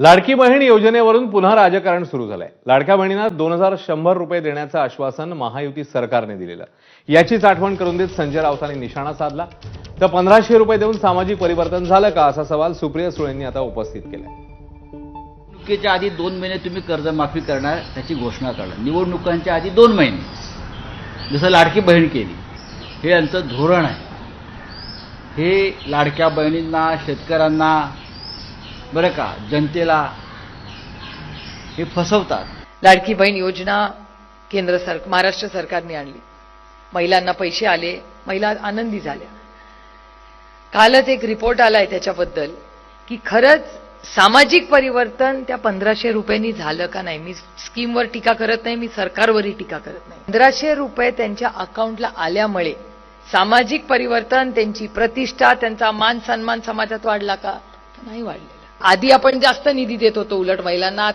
लाडकी बहीण योजनेवरून पुन्हा राजकारण सुरू झालंय. लाडक्या बहिणींना दोन हजार शंभर रुपये देण्याचं आश्वासन महायुती सरकारने दिलेलं. याचीच आठवण करून देत संजय राऊतांनी निशाणा साधला. तर पंधराशे रुपये देऊन सामाजिक परिवर्तन झालं का असा सवाल सुप्रिया सुळेंनी आता उपस्थित केलाय. निवडणुकीच्या आधी दोन महिने तुम्ही कर्जमाफी करणार त्याची घोषणा करणार. निवडणुकांच्या आधी दोन महिने. जसं लाडकी बहीण केली. हे यांचं धोरण आहे. हे लाडक्या बहिणींना शेतकऱ्यांना बरं का जनतेला हे फसवतात. लाडकी बहीण योजना केंद्र सरकार महाराष्ट्र सरकारने आणली. महिलांना पैसे आले महिला आनंदी झाल्या. कालच एक रिपोर्ट आलाय त्याच्याबद्दल की खरंच सामाजिक परिवर्तन त्या पंधराशे रुपयांनी झालं का नाही? मी स्कीमवर टीका करत नाही मी सरकारवरही टीका करत नाही. पंधराशे रुपये त्यांच्या अकाउंटला आल्यामुळे सामाजिक परिवर्तन त्यांची प्रतिष्ठा त्यांचा मान सन्मान समाजात वाढला का? नाही वाढले. आधी आपण जास्त निधी देत होतो उलट महिलांना.